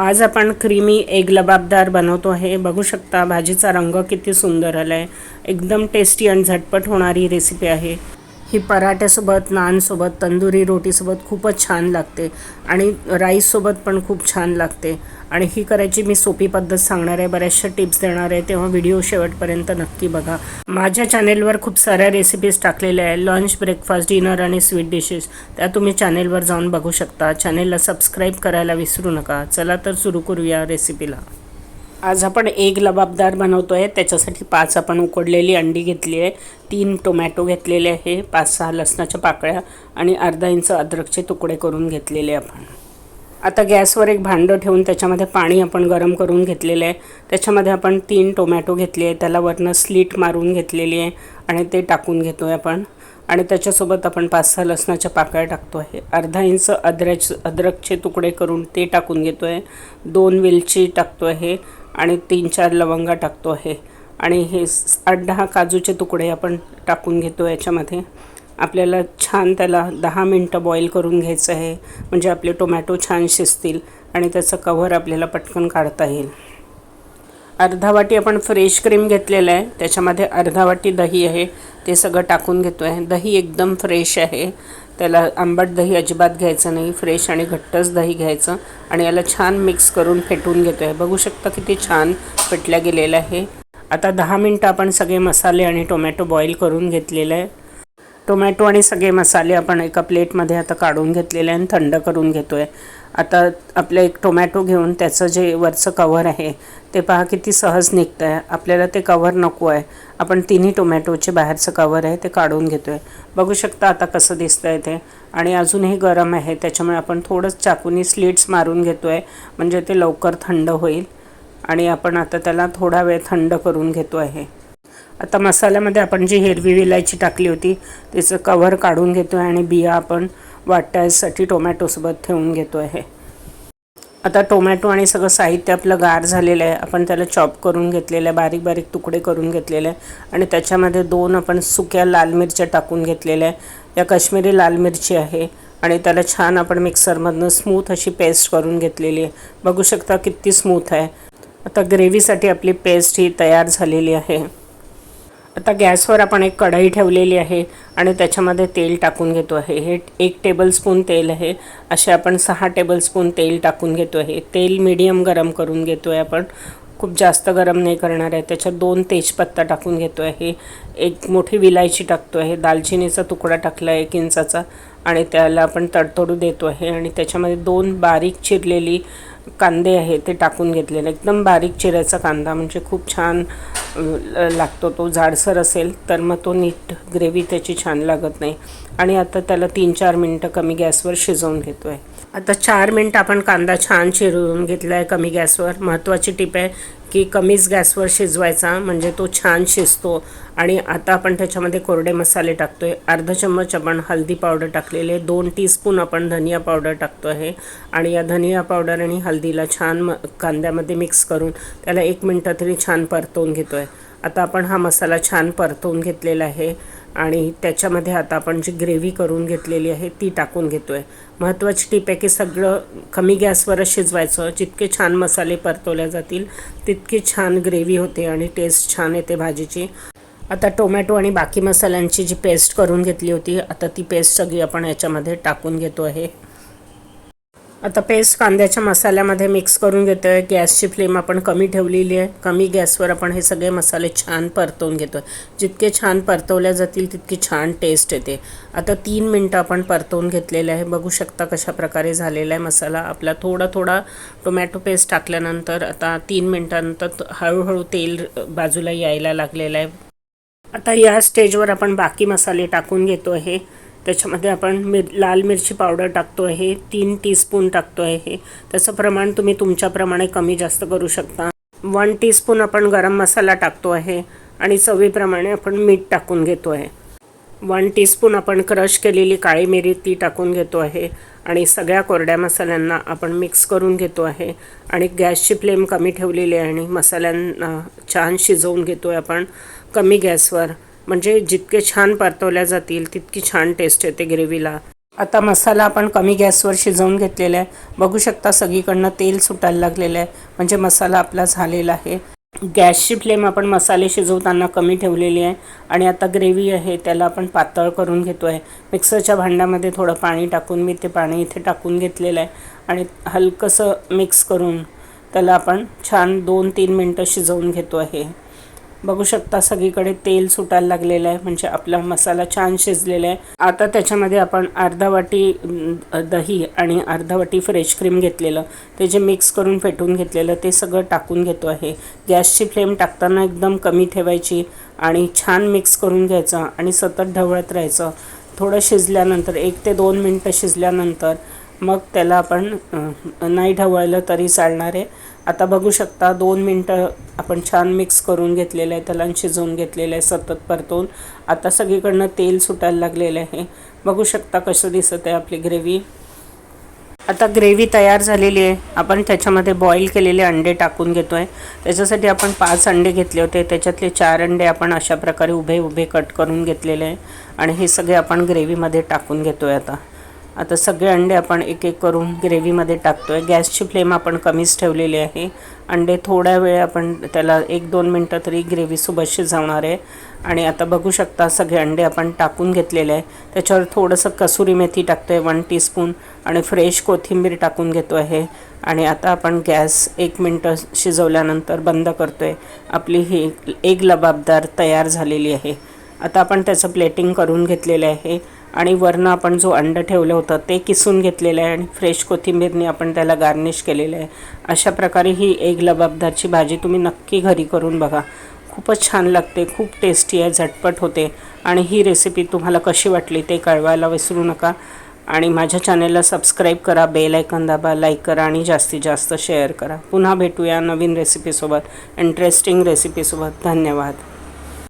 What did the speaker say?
आज आपण creamy egg लबाबदार बनवतो आहे. बघू शकता भाजीचा रंग किती सुंदर आला आहे एकदम टेस्टी आणि झटपट होणारी रेसिपी आहे. ही पराठ्यासोबत नानसोबत तंदुरी रोटीसोबत खूपच छान लागते. आणि राईससोबत पण खूप छान लागते. आणि ही करायची मी सोपी पद्धत सांगणार आहे. बऱ्याचशा टिप्स देणार आहे. तेव्हा व्हिडिओ शेवटपर्यंत नक्की बघा. माझ्या चॅनेलवर खूप साऱ्या रेसिपीज टाकलेल्या आहे लंच ब्रेकफास्ट डिनर आणि स्वीट डिशेस त्या तुम्ही चॅनेलवर जाऊन बघू शकता. चॅनेलला सबस्क्राईब करायला विसरू नका. चला तर सुरू करूया रेसिपीला आज आपण एक लबाबदार बनवतो आहे त्याच्यासाठी पाच आपण उकडलेली अंडी घेतली आहे. तीन टोमॅटो घेतलेले आहे. पाच सहा लसणाच्या पाकळ्या आणि अर्धा इंच अद्रकचे तुकडे करून घेतलेले आपण. आता गॅसवर एक भांडं ठेवून त्याच्यामध्ये पाणी आपण गरम करून घेतलेलं आहे. त्याच्यामध्ये आपण तीन टोमॅटो घेतले आहे. त्याला वरनं स्लीट मारून घेतलेली आहे आणि ते टाकून घेतो आहे आपण. आणि त्याच्यासोबत आपण पाच सहा लसणाच्या पाकळ्या टाकतो आहे अर्धा इंच अद्रक अद्रकचे तुकडे करून ते टाकून घेतो आहे दोन वेलची टाकतो आहे आणि तीन चार लवंगा टाकतो आहे आणि हे आठ दहा काजूचे तुकडे आपण टाकून घेतो याच्यामध्ये. आपल्याला छान त्याला दहा मिनटं बॉईल करून घ्यायचं आहे. म्हणजे आपले टोमॅटो छान शिजतील आणि त्याचं कव्हर आपल्याला पटकन काढता येईल. अर्धा वाटी आपण फ्रेश क्रीम घेतलेलं आहे. त्याच्यामध्ये अर्धा वाटी दही आहे. ते सगळं टाकून घेतो आहे दही एकदम फ्रेश आहे. त्याला आंबट दही अजिबात घ्यायचं नाही. फ्रेश आणि घट्टच दही घ्यायचं. आणि याला छान मिक्स करून फेटून घेतो आहे बघू शकता किती छान फेटल्या गेलेलं आहे. आता दहा मिनटं आपण सगळे मसाले आणि टोमॅटो बॉईल करून घेतलेलं आहे. टोमॅटो आणि सगळे मसाले आपण एका प्लेटमध्ये आता काढून घेतलेले आणि थंड करून घेतो आहे आता आपलं एक टोमॅटो घेऊन त्याचं जे वरचं कवर आहे ते पहा किती सहज निघतं आहे आपल्याला ते कवर नको आहे. आपण तिन्ही टोमॅटोचे बाहेरचं कवर आहे ते काढून घेतो आहे बघू शकता आता कसं दिसतं आहे ते. आणि अजूनही गरम आहे त्याच्यामुळे आपण थोडंच चाकूनी स्लिट्स मारून घेतो आहे म्हणजे ते लवकर थंड होईल. आणि आपण आता त्याला थोडा वेळ थंड करून घेतो आहे. आता मसाल्यामध्ये आपण जी हिरवी विलायची टाकली होती त्याचं कव्हर काढून घेतो आहे आणि बिया आपण वाटायसाठी टोमॅटोसोबत ठेवून घेतो आहे आता टोमॅटो आणि सगळं साहित्य आपलं गार झालेलं आहे. आपण त्याला चॉप करून घेतलेलं आहे बारीक बारीक तुकडे करून घेतलेले आहे. आणि त्याच्यामध्ये दोन आपण सुक्या लाल मिरच्या टाकून घेतलेल्या आहे. या काश्मीरी लाल मिरची आहे आणि त्याला छान आपण मिक्सरमधनं स्मूथ अशी पेस्ट करून घेतलेली आहे. बघू शकता किती स्मूथ आहे. आता ग्रेव्हीसाठी आपली पेस्ट ही तयार झालेली आहे. आता गॅसवर आपण एक कढई ठेवलेली आहे आणि त्याच्यामध्ये तेल टाकून घेतो आहे. हे एक टेबलस्पून तेल आहे. असे आपण सहा टेबलस्पून तेल टाकून घेतो आहे. तेल मीडियम गरम करून घेतो आहे आपण. खूप जास्त गरम नाही करणार आहे. त्याच्यात दोन तेजपत्ता टाकून घेतो आहे एक मोठी विलायची टाकतो आहे. दालचिनीचा तुकडा टाकला आहे एक इंचाचा आणि त्याला आपण तडतडू देतो आहे आणि त्याच्यामध्ये दोन बारीक चिरलेली कांदे आहे ते टाकून घेतलेले. एकदम बारीक चिरायचा कांदा म्हणजे खूप छान लागतो तो. जाडसर असेल तर मग तो नीट ग्रेव्ही त्याची छान लागत नाही. आणि आता त्याला तीन चार मिनटं कमी गॅसवर शिजवून घेतो आहे आता चार मिनटं आपण कांदा छान चिरून घेतला आहे कमी गॅसवर. महत्त्वाची टिप आहे की कमीच गॅसवर शिजवायचा म्हणजे तो छान शिजतो. आणि आता आपण त्याच्यामध्ये कोरडे मसाले टाकतो आहे अर्धा चम्मच आपण हल्दी पावडर टाकलेले दोन टीस्पून आपण धनिया पावडर टाकतो आहे आणि या धनिया पावडर आणि हल्दीला छान म कांद्यामध्ये मिक्स करून त्याला एक मिनटं तरी छान परतवून घेतो आहे आता आपण हा मसाला छान परतवून घेतलेला आहे. आणि त्याच्यामध्ये आता आपण जी ग्रेव्ही करून घेतलेली आहे ती टाकून घेतो आहे महत्त्वाची टीप आहे की सगळं कमी गॅसवरच शिजवायचं. जितके छान मसाले परतवले जातील तितकी छान ग्रेव्ही होते आणि टेस्ट छान येते भाजीची. आता टोमॅटो आणि बाकी मसाल्यांची जी पेस्ट करून घेतली होती आता ती पेस्ट सगळी आपण याच्यामध्ये टाकून घेतो आहे. आता पेस्ट कांद्याच्या मसाल्यामध्ये मिक्स करून घेतो आहे गॅसची फ्लेम आपण कमी ठेवलेली आहे. कमी गॅसवर आपण हे सगळे मसाले छान परतवून घेतो आहे जितके छान परतवल्या जातील तितकी छान टेस्ट येते. आता तीन मिनटं आपण परतवून घेतलेलं आहे. बघू शकता कशा प्रकारे झालेला आहे मसाला. आपला थोडा थोडा टोमॅटो पेस्ट टाकल्यानंतर आता तीन मिनटानंतर हळूहळू तेल बाजूला यायला लागलेलं आहे. आता या स्टेजवर आपण बाकी मसाले टाकून घेतो आहे त्याच्यामध्ये आपण मिर लाल मिरची पावडर टाकतो आहे तीन टीस्पून टाकतो आहे. त्याचं प्रमाण तुम्ही तुमच्याप्रमाणे कमी जास्त करू शकता. वन टीस्पून आपण गरम मसाला टाकतो आहे आणि चवीप्रमाणे आपण मीठ टाकून घेतो आहे. वन टीस्पून आपण क्रश केलेली काळी मिरी ती टाकून घेतो आहे आणि सगळ्या कोरड्या मसाल्यांना आपण मिक्स करून घेतो आहे आणि गॅसची फ्लेम कमी ठेवलेली आहे आणि मसाल्यांना छान शिजवून घेतो आहे आपण कमी गॅसवर. म्हणजे जितके छान परतवल्या जातील तितकी छान टेस्ट येते ग्रेव्हीला आता मसाला आपण कमी गॅसवर शिजवून घेतलेला आहे. बघू शकता सगळीकडनं तेल सुटायला लागलेलं आहे. म्हणजे मसाला आपला झालेला आहे. गॅसची फ्लेम आपण मसाले शिजवताना कमी ठेवलेली आहे. आणि आता ग्रेव्ही आहे त्याला आपण पातळ करून घेतो आहे मिक्सरच्या भांड्यामध्ये थोडं पाणी टाकून मी ते पाणी इथे टाकून घेतलेलं आहे. आणि हलकंसं मिक्स करून त्याला आपण छान दोन तीन मिनटं शिजवून घेतो आहे. बघू शकता सगळीकडे तेल सुटायला लागलेलं आहे म्हणजे आपला मसाला छान शिजलेला आहे. आता त्याच्यामध्ये आपण अर्धा वाटी दही आणि अर्धा वाटी फ्रेश क्रीम घेतलेलं ते जे मिक्स करून फेटून घेतलेलं ते सगळं टाकून घेतो आहे. गॅसची फ्लेम टाकताना एकदम कमी ठेवायची आणि छान मिक्स करून घ्यायचं आणि सतत ढवळत राहायचं. थोडं शिजल्यानंतर एक ते दोन मिनटं शिजल्यानंतर मग त्याला आपण नाही ढवळलं तरी चालणार आहे. आता बघू शकता दोन मिनटं आपण छान मिक्स करून घेतलेलं आहे त्याला शिजवून घेतलेलं आहे सतत परतून. आता सगळीकडनं तेल सुटायला लागलेलं आहे. बघू शकता कसं दिसत आहे आपली ग्रेव्ही आता ग्रेव्ही तयार झालेली आहे. आपण त्याच्यामध्ये बॉईल केलेले अंडे टाकून घेतो आहे त्याच्यासाठी आपण पाच अंडे घेतले होते. त्याच्यातले चार अंडे आपण अशा प्रकारे उभे उभे कट करून घेतलेले आहे. आणि हे सगळे आपण ग्रेव्हीमध्ये टाकून घेतो आहे आता. आता सगळे अंडे आपण एक एक करून ग्रेव्हीमध्ये टाकतो आहे गॅसची फ्लेम आपण कमीच ठेवलेली आहे. अंडे थोड्या वेळ आपण त्याला एक दोन मिनटं तरी ग्रेव्हीसोबत शिजवणार आहे. आणि आता बघू शकता सगळे अंडे आपण टाकून घेतलेले आहे. त्याच्यावर थोडंसं कसुरी मेथी टाकतो आहे वन टीस्पून आणि फ्रेश कोथिंबीर टाकून घेतो आहे. आणि आता आपण गॅस एक मिनटं शिजवल्यानंतर बंद करतो आहे आपली ही एक लबाबदार तयार झालेली आहे. आता आपण त्याचं प्लेटिंग करून घेतलेलं आहे. आणि वरनं आपण जो अंडं ठेवलं होतं ते किसून घेतलेलं आहे आणि फ्रेश कोथिंबीरने आपण त्याला गार्निश केलेलं आहे. अशा प्रकारे ही एक लबाबदारची भाजी तुम्ही नक्की घरी करून बघा. खूपच छान लागते खूप टेस्टी आहे झटपट होते आणि ही रेसिपी तुम्हाला कशी वाटली ते कळवायला विसरू नका. आणि माझ्या चॅनेलला सबस्क्राईब करा बेल आयकन दाबा लाईक करा आणि जास्तीत जास्त शेअर करा. पुन्हा भेटूया नवीन रेसिपीसोबत इंटरेस्टिंग रेसिपीसोबत धन्यवाद.